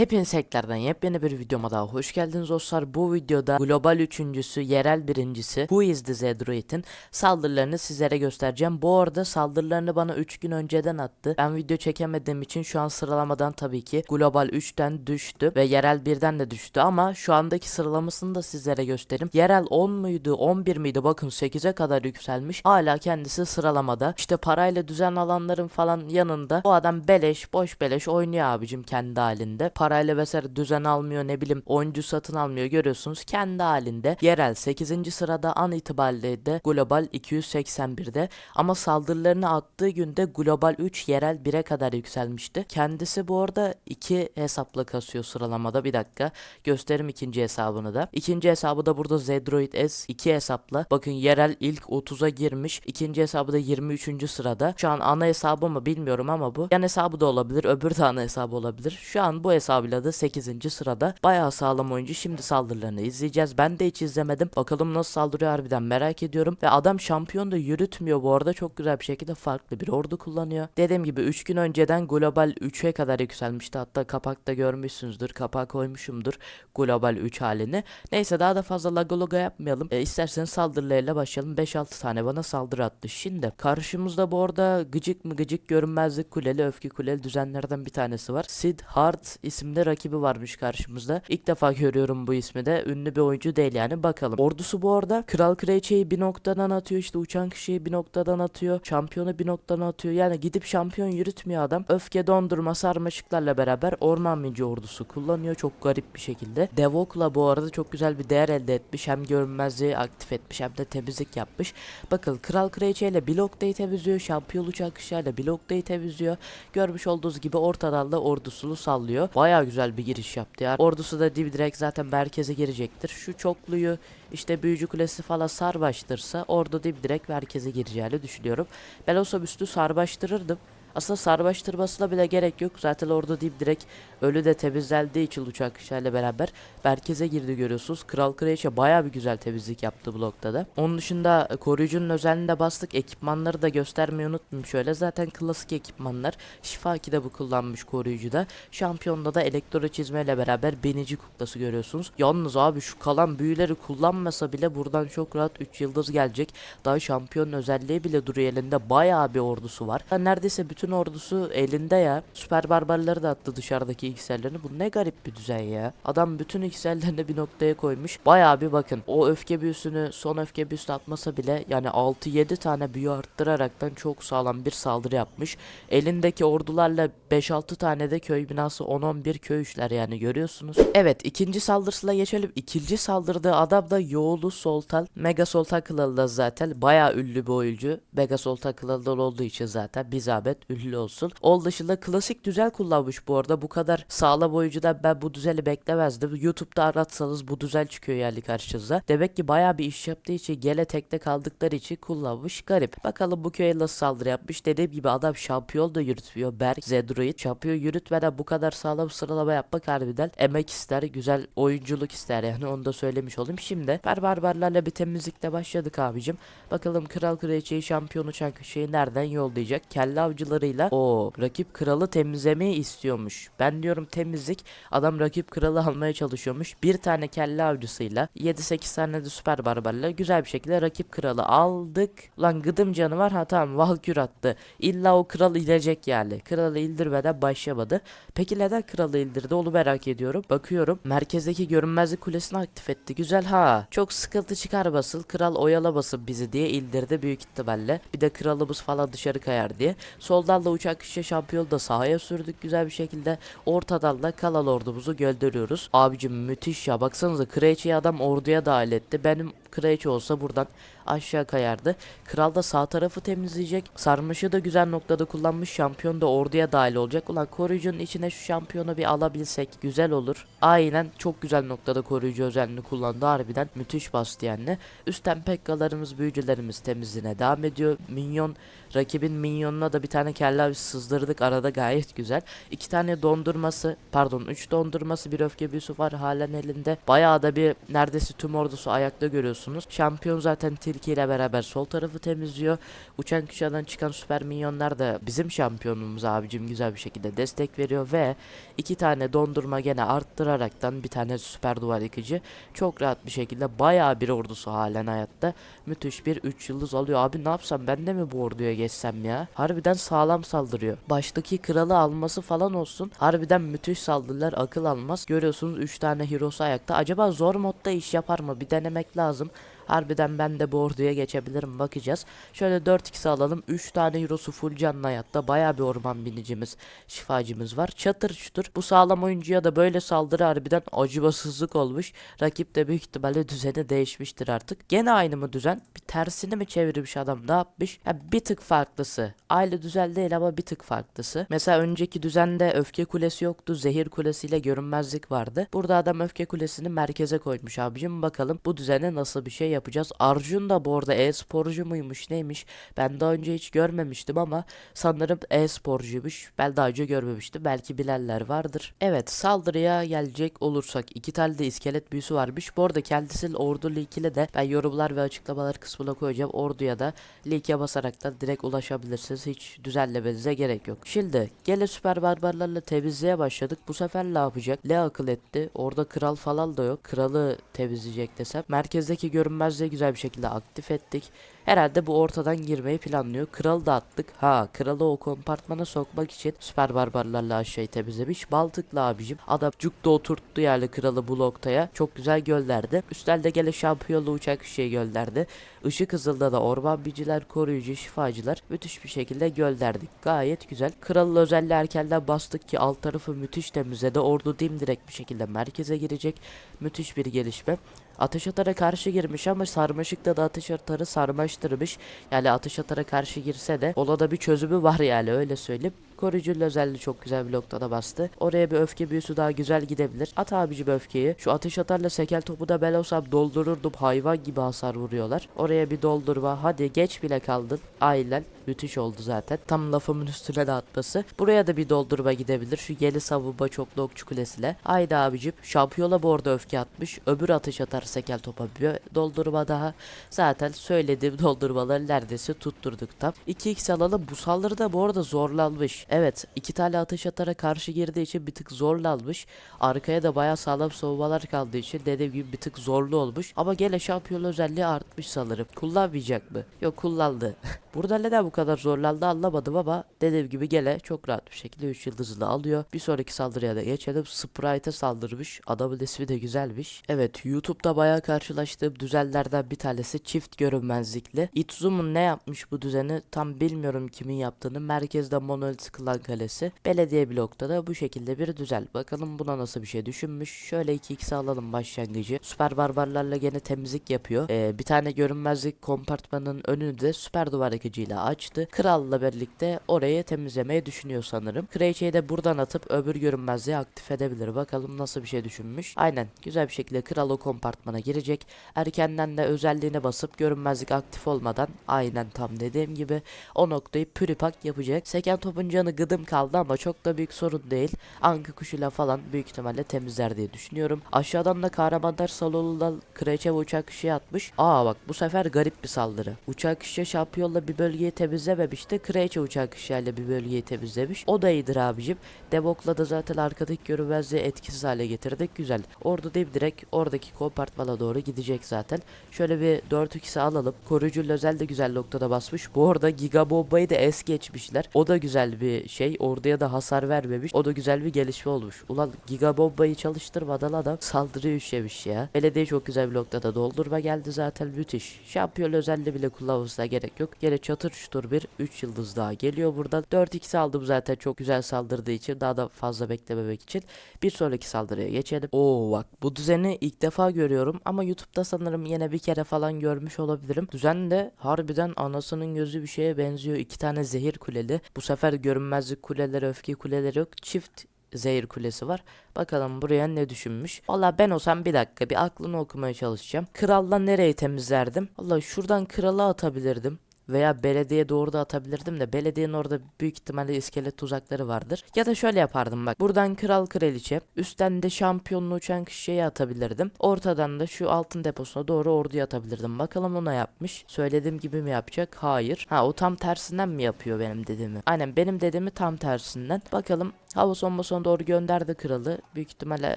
Hepiniz hacklerden yepyeni bir videoma daha hoş geldiniz dostlar. Bu videoda global üçüncüsü, yerel birincisi Who is the Zedroid'in saldırılarını sizlere göstereceğim. Bu arada saldırılarını bana 3 gün önceden attı. Ben video çekemediğim için şu an sıralamadan tabii ki global 3'ten düştü ve yerel 1'den de düştü ama şu andaki sıralamasını da sizlere göstereyim. Yerel 10 muydu, 11 miydi? Bakın 8'e kadar yükselmiş. Hala kendisi sıralamada. İşte parayla düzen alanların falan yanında bu adam beleş, boş beleş oynuyor abicim kendi halinde. Parayla vesaire düzen almıyor ne bileyim oyuncu satın almıyor görüyorsunuz kendi halinde. Yerel 8. sırada an itibariyle de global 281'de ama saldırılarını attığı günde global 3 yerel 1'e kadar yükselmişti. Kendisi bu arada iki hesapla kasıyor sıralamada bir dakika gösterim ikinci hesabını da. İkinci hesabı da burada Zedroid S 2 hesapla. Bakın yerel ilk 30'a girmiş. İkinci hesabı da 23. sırada. Şu an ana hesabı mı bilmiyorum ama bu. Yan hesabı da olabilir. Öbür de ana hesabı olabilir. Şu an bu hesabıyla da 8. sırada. Bayağı sağlam oyuncu. Şimdi saldırılarını izleyeceğiz. Ben de hiç izlemedim. Bakalım nasıl saldırıyor harbiden merak ediyorum. Ve adam şampiyon da yürütmüyor bu arada. Çok güzel bir şekilde farklı bir ordu kullanıyor. Dediğim gibi 3 gün önceden global 3'e kadar yükselmişti. Hatta kapakta görmüşsünüzdür. Kapağı koymuşumdur. Global 3 halini. Neyse daha da fazla lagologa yapmayalım. E, isterseniz saldırılarıyla başlayalım. 5-6 tane bana saldırı attı. Şimdi karşımızda bu arada gıcık mı gıcık görünmezlik kuleli, öfke kuleli düzenlerden bir tanesi var. Sid Hart isimli rakibi varmış karşımızda. İlk defa görüyorum bu ismi de. Ünlü bir oyuncu değil yani bakalım. Ordusu bu arada Kral Kraliçeyi bir noktadan atıyor. işte uçan kişiyi bir noktadan atıyor. Şampiyonu bir noktadan atıyor. Yani gidip şampiyon yürütmüyor adam. Öfke dondurma sarmaşıklarla beraber orman minci ordusu kullanıyor. Çok garip bir şekilde. Devok'la bu arada çok güzel bir değer elde etmiş. Hem görünmezliği aktif etmiş hem de temizlik yapmış. Bakın Kral Kraliçe ile Block'tayı temizliyor. Şampiyon uçak kuşağıyla Block'tayı temizliyor. Görmüş olduğunuz gibi ortadan da ordusunu sallıyor. Baya güzel bir giriş yaptı ya. Ordusu da direkt zaten merkeze girecektir. Şu çokluyu işte büyücü kulesi falan sarbaştırsa ordu direkt merkeze gireceğini düşünüyorum. Ben üstü sarbaştırırdım. Aslında sarbaştırmasına bile gerek yok. Zaten orada deyip direkt ölü de temizlendiği için uçak kuşağıyla beraber merkeze girdi görüyorsunuz. Kral Kraliçe baya bir güzel temizlik yaptı blokta da. Onun dışında e, koruyucunun özelliğine bastık. Ekipmanları da göstermeyi unutmayayım şöyle. Zaten klasik ekipmanlar. Şifa 2'de bu kullanmış koruyucuda. Şampiyonda da elektro çizmeyle beraber binici kuklası görüyorsunuz. Yalnız abi şu kalan büyüleri kullanmasa bile buradan çok rahat 3 yıldız gelecek. Daha şampiyonun özelliği bile duruyor elinde. Bayağı bir ordusu var. Neredeyse bütün ordusu elinde ya. Süper barbarları da attı dışarıdaki iksirlerini. Bu ne garip bir düzen ya. Adam bütün iksirlerini bir noktaya koymuş. Bayağı bir bakın. O öfke büyüsünü son öfke büyüsünü atmasa bile yani 6-7 tane büyü arttıraraktan çok sağlam bir saldırı yapmış. Elindeki ordularla 5-6 tane de köy binası 10-11 köy işler yani görüyorsunuz. Evet ikinci saldırısına geçelim. İkinci saldırdığı adam da Yoğulu Soltal. Mega Soltal Kılalı da zaten bayağı ünlü bir oyuncu. Mega Soltal Kılalı olduğu için zaten bir zahmet ünlü olsun. Ol dışında klasik düzel kullanmış bu arada. Bu kadar sağlam oyuncudan ben bu düzeli beklemezdim. YouTube'da aratsanız bu düzel çıkıyor yani karşınıza. Demek ki bayağı bir iş yaptığı için gele tekte kaldıkları için kullanmış. Garip. Bakalım bu köye nasıl saldırı yapmış. Dediğim gibi adam şampiyon da yürütmüyor. Berk Zedroid. Şampiyon yürütmeden bu kadar sağlam sıralama yapmak harbiden emek ister. Güzel oyunculuk ister yani onu da söylemiş olayım. Şimdi barbarlarla bir temizlikle başladık abicim. Bakalım Kral Kraliçeyi şampiyon uçan şeyi nereden yollayacak? Kelle avcılarıyla o rakip kralı temizlemeyi istiyormuş. Ben diyorum temizlik. Adam rakip kralı almaya çalışıyormuş. Bir tane kelle avcısıyla 7-8 tane de süper barbarla güzel bir şekilde rakip kralı aldık. Lan gıdım canı var. Ha tamam Valkür attı. İlla o kral ilecek yani. Kralı indirmeden başlamadı. Peki neden kralı indirdi onu merak ediyorum. Bakıyorum. Merkezdeki görünmezlik kulesini aktif etti. Güzel ha. Çok sıkıntı çıkar basıl. Kral oyalamasın bizi diye indirdi büyük ihtimalle. Bir de kralımız falan dışarı kayar diye. Soldan da uçak şişe şampiyonu da sahaya sürdük güzel bir şekilde. Ortadan da Kalal ordumuzu gönderiyoruz. Abicim müthiş ya. Baksanıza Kraliçeyi adam orduya dahil etti. Benim Kraliçe olsa buradan aşağı kayardı. Kral da sağ tarafı temizleyecek. Sarmaşığı da güzel noktada kullanmış. Şampiyon da orduya dahil olacak. Ulan koruyucunun içine şu şampiyonu bir alabilsek güzel olur. Aynen çok güzel noktada koruyucu özelliğini kullandı. Harbiden müthiş bastı yani. Üstten pekkalarımız, büyücülerimiz temizliğine devam ediyor. Minyon rakibin minyonuna da bir tane kelle sızdırdık arada gayet güzel. İki tane dondurması pardon üç dondurması bir öfke büyüsü var halen elinde. Bayağı da bir neredeyse tüm ordusu ayakta görüyorsunuz. Şampiyon zaten tilki 2 ile beraber sol tarafı temizliyor. Uçan kuşadan çıkan süper minyonlar da bizim şampiyonluğumuz abicim güzel bir şekilde destek veriyor ve iki tane dondurma gene arttıraraktan bir tane süper duvar yıkıcı çok rahat bir şekilde bayağı bir ordusu halen hayatta. Müthiş bir 3 yıldız alıyor. Abi ne yapsam ben de mi bu orduya geçsem ya? Harbiden sağlam saldırıyor. Baştaki kralı alması falan olsun. Harbiden müthiş saldırılar akıl almaz. Görüyorsunuz 3 tane hero'su ayakta. Acaba zor modda iş yapar mı? Bir denemek lazım. Harbiden ben de bu orduya geçebilirim bakacağız. Şöyle 4x alalım. 3 tane hero'su full canlı hayatta. Baya bir orman binicimiz, şifacımız var. Çatır çutur. Bu sağlam oyuncuya da böyle saldırı harbiden acımasızlık olmuş. Rakip de büyük ihtimalle düzeni değişmiştir artık. Gene aynı mı düzen? Bir tersini mi çevirmiş adam ne yapmış? Ya bir tık farklısı. Aynı düzen değil ama bir tık farklısı. Mesela önceki düzende öfke kulesi yoktu. Zehir kulesiyle görünmezlik vardı. Burada adam öfke kulesini merkeze koymuş abicim. Bakalım bu düzene nasıl bir şey yapacağız. Arjun da bu arada e-sporcu muymuş neymiş? Ben daha önce hiç görmemiştim ama sanırım e-sporcuymuş. Ben daha önce görmemiştim. Belki bilenler vardır. Evet saldırıya gelecek olursak iki tane de iskelet büyüsü varmış. Bu arada kendisi ordu linkine de ben yorumlar ve açıklamalar kısmına koyacağım. Orduya da linke basarak da direkt ulaşabilirsiniz. Hiç düzenlemenize gerek yok. Şimdi gele süper barbarlarla temizliğe başladık. Bu sefer ne yapacak? Le akıl etti. Orada kral falan da yok. Kralı temizleyecek desem. Merkezdeki görünmezliği güzel bir şekilde aktif ettik. Herhalde bu ortadan girmeyi planlıyor. Kralı da attık. Ha kralı o kompartmana sokmak için süper barbarlarla aşağıyı temizlemiş. Baltıklı abicim. Adam cukta oturttu yani kralı bu noktaya. Çok güzel göllerdi. Üstlerde gele şampiyonlu uçak şey göllerdi. Işık hızında da orman biciler, koruyucu, şifacılar müthiş bir şekilde gölderdik. Gayet güzel. Kralın özelliği erkenden bastık ki alt tarafı müthiş temizledi. Ordu dimdirek bir şekilde merkeze girecek. Müthiş bir gelişme. Ateş atara karşı girmiş ama sarmaşıkta da ateş atarı sarmaştırmış. Yani ateş atara karşı girse de ona da bir çözümü var yani öyle söyleyeyim. Koruyucu özelliği çok güzel bir noktada bastı. Oraya bir öfke büyüsü daha güzel gidebilir. At abici bir öfkeyi. Şu ateş atarla sekel topu da ben olsam doldururdum. Hayvan gibi hasar vuruyorlar. Oraya bir doldurma. Hadi geç bile kaldın. Aynen. Müthiş oldu zaten. Tam lafımın üstüne de atması. Buraya da bir doldurma gidebilir. Şu yeni savunma çoklu okçu kulesiyle. Haydi abicim. Şampiyona bu arada öfke atmış. Öbür atış atar sekel topa bir doldurma daha. Zaten söylediğim doldurmaları neredeyse tutturduk tam. 2x alalım. Bu saldırı da bu arada zorlanmış. Evet. iki tane atış atara karşı girdiği için bir tık zorlanmış. Arkaya da bayağı sağlam savunmalar kaldığı için dediğim gibi bir tık zorlu olmuş. Ama gene şampiyon özelliği artmış sanırım. Kullanmayacak mı? Yok kullandı. Burada neden bu kadar zorlandı anlamadım ama dediğim gibi gele çok rahat bir şekilde 3 yıldızını alıyor. Bir sonraki saldırıya da geçelim. Sprite'e saldırmış. Adamın ismi de güzelmiş. Evet YouTube'da bayağı karşılaştığım düzenlerden bir tanesi çift görünmezlikli. Itzumun ne yapmış bu düzeni tam bilmiyorum kimin yaptığını. Merkezde monolit kılan kalesi. Belediye blokta da bu şekilde bir düzen. Bakalım buna nasıl bir şey düşünmüş. Şöyle 2x alalım başlangıcı. Süper barbarlarla gene temizlik yapıyor. Ee, bir tane görünmezlik kompartmanın önünü de süper duvar yıkıcıyla açtı. Kralla birlikte orayı temizlemeyi düşünüyor sanırım. Kraliçeyi de buradan atıp öbür görünmezliği aktif edebilir. Bakalım nasıl bir şey düşünmüş. Aynen güzel bir şekilde kral o kompartmana girecek. Erkenden de özelliğine basıp görünmezlik aktif olmadan aynen tam dediğim gibi o noktayı püripak yapacak. Seken topun canı gıdım kaldı ama çok da büyük sorun değil. Anka kuşuyla falan büyük ihtimalle temizler diye düşünüyorum. Aşağıdan da kahramanlar salonundan kraliçe ve uçak kuşu atmış. Aa bak bu sefer garip bir saldırı. Uçak kuşu şampiyonla bir bölgeyi temizlememişti. Kraliçe uçak kuşuyla bir bölgeyi temizlemiş. O da iyidir abicim. Devok'la da zaten arkadaki görünmezliği etkisiz hale getirdik. Güzel. Ordu değil direkt oradaki kompartmana doğru gidecek zaten. Şöyle bir 4-2'si alalım. Koruyucu özel de güzel noktada basmış. Bu arada Giga Bomba'yı da es geçmişler. O da güzel bir şey. Orduya da hasar vermemiş. O da güzel bir gelişme olmuş. Ulan Giga Bomba'yı çalıştırmadan adam saldırı üşemiş ya. Belediye çok güzel bir noktada doldurma geldi zaten müthiş. Şampiyon özelliği bile kullanmasına gerek yok. Gene çatır çutur bir 3 yıldız daha geliyor buradan. 4-2'si aldım zaten çok güzel saldırdığı için. Daha da fazla beklememek için. Bir sonraki saldırıya geçelim. Oo bak bu düzeni ilk defa görüyorum ama YouTube'da sanırım yine bir kere falan görmüş olabilirim. Düzen de harbiden anasının gözü bir şeye benziyor. İki tane zehir kuleli. Bu sefer görünmezlik kuleleri, öfke kuleleri yok. Çift zehir kulesi var. Bakalım buraya ne düşünmüş. Valla ben olsam bir dakika bir aklını okumaya çalışacağım. Kralla nereyi temizlerdim? Valla şuradan krala atabilirdim. Veya belediye doğru da atabilirdim de belediyenin orada büyük ihtimalle iskelet tuzakları vardır. Ya da şöyle yapardım bak. Buradan kral kraliçe, üstten de şampiyonlu uçan kişiye atabilirdim. Ortadan da şu altın deposuna doğru orduya atabilirdim. Bakalım ona yapmış. Söylediğim gibi mi yapacak? Hayır. Ha o tam tersinden mi yapıyor benim dediğimi? Aynen benim dediğimi tam tersinden. Bakalım Hava sonuna doğru gönderdi kralı. Büyük ihtimalle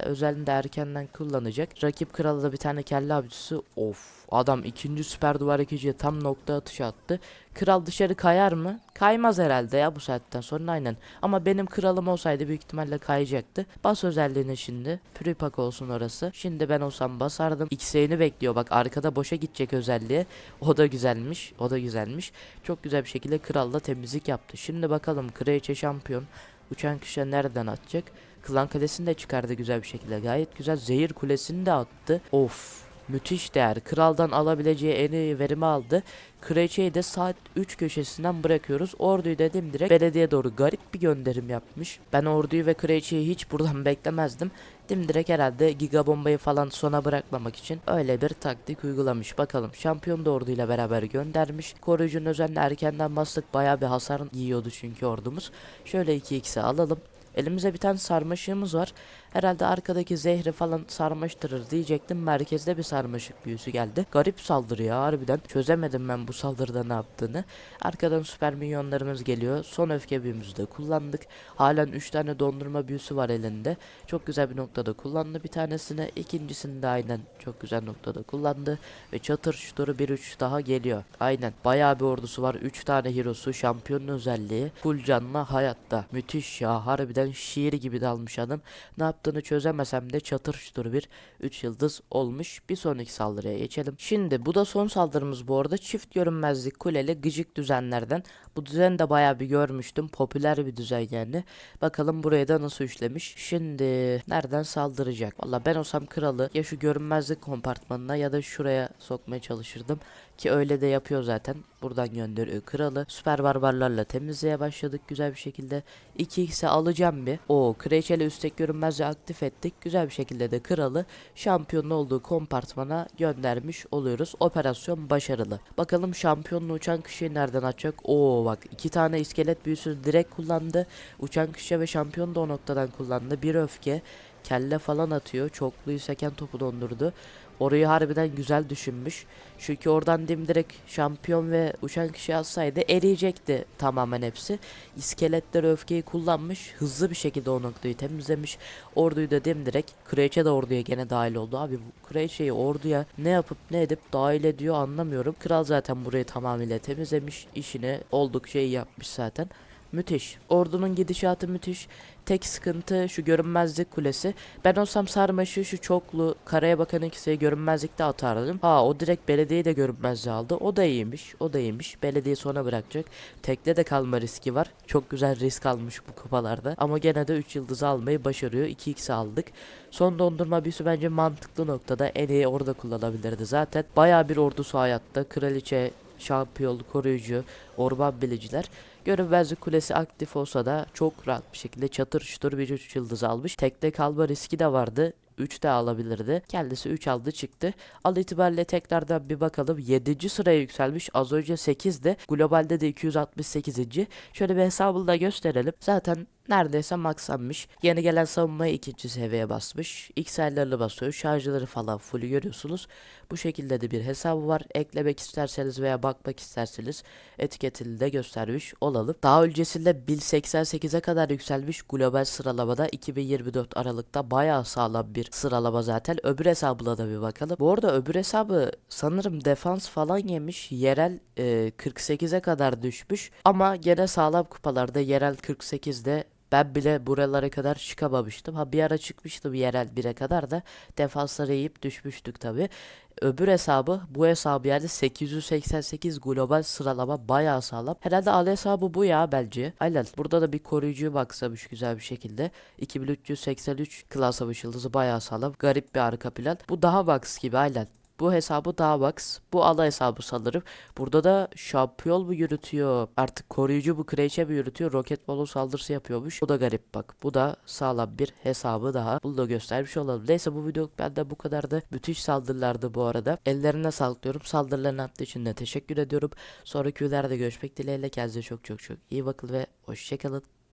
özelinde erkenden kullanacak. Rakip kralı da bir tane kelle avcısı. Of adam ikinci süper duvar ikiciye tam nokta atışı attı. Kral dışarı kayar mı? Kaymaz herhalde ya bu saatten sonra aynen. Ama benim kralım olsaydı büyük ihtimalle kayacaktı. Bas özelliğini şimdi. Püripak olsun orası. Şimdi ben olsam basardım. X'ini bekliyor bak arkada boşa gidecek özelliğe. O da güzelmiş. O da güzelmiş. Çok güzel bir şekilde kralla temizlik yaptı. Şimdi bakalım kraliçe şampiyon. Uçan kişi nereden atacak? Klan Kalesi'ni de çıkardı güzel bir şekilde. Gayet güzel. Zehir Kulesi'ni de attı. Of. Müthiş değer. Kraldan alabileceği en iyi verimi aldı. Kraliçeyi de saat 3 köşesinden bırakıyoruz. Orduyu dedim direkt belediye doğru garip bir gönderim yapmış. Ben orduyu ve kraliçeyi hiç buradan beklemezdim. Dimdirek herhalde giga bombayı falan sona bırakmamak için öyle bir taktik uygulamış. Bakalım şampiyon da orduyla beraber göndermiş. Koruyucunun özenle erkenden bastık baya bir hasar yiyordu çünkü ordumuz. Şöyle 2x'e alalım. Elimizde bir tane sarmaşığımız var. Herhalde arkadaki zehri falan sarmaştırır diyecektim. Merkezde bir sarmaşık büyüsü geldi. Garip saldırı ya harbiden. Çözemedim ben bu saldırıda ne yaptığını. Arkadan süper minyonlarımız geliyor. Son öfke büyümüzü de kullandık. Halen 3 tane dondurma büyüsü var elinde. Çok güzel bir noktada kullandı bir tanesini. ikincisini de aynen çok güzel noktada kullandı. Ve çatır şuturu 1-3 daha geliyor. Aynen. Bayağı bir ordusu var. 3 tane hero'su. Şampiyonun özelliği. Full canlı hayatta. Müthiş ya. Harbiden şiir gibi dalmış adam. Ne yaptığını çözemesem de çatır şutur bir 3 yıldız olmuş. Bir sonraki saldırıya geçelim. Şimdi bu da son saldırımız bu arada. Çift görünmezlik kuleli gıcık düzenlerden. Bu düzeni de bayağı bir görmüştüm. Popüler bir düzen yani. Bakalım buraya da nasıl işlemiş. Şimdi nereden saldıracak? Valla ben olsam kralı ya şu görünmezlik kompartmanına ya da şuraya sokmaya çalışırdım. Ki öyle de yapıyor zaten. Buradan gönderiyor kralı. Süper barbarlarla temizliğe başladık güzel bir şekilde. 2x'e alacağım bir. O kraliçeli üstteki görünmezliği aktif ettik. Güzel bir şekilde de kralı şampiyonun olduğu kompartmana göndermiş oluyoruz. Operasyon başarılı. Bakalım şampiyonlu uçan kişiyi nereden açacak? Oo bak iki tane iskelet büyüsü direkt kullandı. Uçan kişi ve şampiyon da o noktadan kullandı. Bir öfke kelle falan atıyor. Çokluyu seken topu dondurdu. Orayı harbiden güzel düşünmüş. Çünkü oradan dimdirek şampiyon ve uçan kişi alsaydı eriyecekti tamamen hepsi. İskeletler öfkeyi kullanmış. Hızlı bir şekilde o noktayı temizlemiş. Orduyu da dimdirek. Kraliçe de orduya gene dahil oldu. Abi bu kraliçeyi orduya ne yapıp ne edip dahil ediyor anlamıyorum. Kral zaten burayı tamamıyla temizlemiş. işini oldukça iyi yapmış zaten. Müthiş. Ordunun gidişatı müthiş. Tek sıkıntı şu görünmezlik kulesi. Ben olsam sarmaşı şu çoklu karaya bakan ikisiye görünmezlikte atardım. Ha o direkt belediyeyi de görünmezliğe aldı. O da iyiymiş. O da iyiymiş. Belediye sona bırakacak. Tekte de kalma riski var. Çok güzel risk almış bu kupalarda. Ama gene de 3 yıldızı almayı başarıyor. 2x aldık. Son dondurma büyüsü bence mantıklı noktada. En iyi orada kullanabilirdi zaten. Baya bir ordusu hayatta. Kraliçe, şampiyon, koruyucu, orman biliciler. Görünmezlik kulesi aktif olsa da çok rahat bir şekilde çatır çutur bir 3 yıldız almış. Tekte kalma riski de vardı. 3 de alabilirdi. Kendisi 3 aldı çıktı. Al itibariyle tekrardan bir bakalım. 7. sıraya yükselmiş. Az önce 8'de. Globalde de 268. Şöyle bir hesabını da gösterelim. Zaten neredeyse maksanmış. Yeni gelen savunmayı ikinci seviyeye basmış. XL'lerini basıyor. Şarjları falan full görüyorsunuz. Bu şekilde de bir hesabı var. Eklemek isterseniz veya bakmak isterseniz etiketini de göstermiş olalım. Daha öncesinde 1088'e kadar yükselmiş global sıralamada 2024 Aralık'ta bayağı sağlam bir sıralama zaten. Öbür hesabına da bir bakalım. Bu arada öbür hesabı sanırım defans falan yemiş. Yerel e, 48'e kadar düşmüş. Ama gene sağlam kupalarda yerel 48'de ben bile buralara kadar çıkamamıştım. Ha bir ara çıkmıştım yerel 1'e kadar da defansları yiyip düşmüştük tabi. Öbür hesabı bu hesabı yani 888 global sıralama bayağı sağlam. Herhalde al hesabı bu ya bence. Aynen burada da bir koruyucuyu baksamış güzel bir şekilde. 2383 klas savaş yıldızı bayağı sağlam. Garip bir arka plan. Bu daha box gibi aynen. Bu hesabı Davax. Bu ala hesabı sanırım. Burada da şampiyol mu yürütüyor? Artık koruyucu bu kraliçe mi yürütüyor? Roket balon saldırısı yapıyormuş. Bu da garip bak. Bu da sağlam bir hesabı daha. Bunu da göstermiş olalım. Neyse bu video bende bu kadardı. Müthiş saldırılardı bu arada. Ellerine sağlık diyorum. Saldırılarını attığı için de teşekkür ediyorum. Sonraki videolarda görüşmek dileğiyle. Kendinize çok çok çok iyi bakın ve hoşçakalın.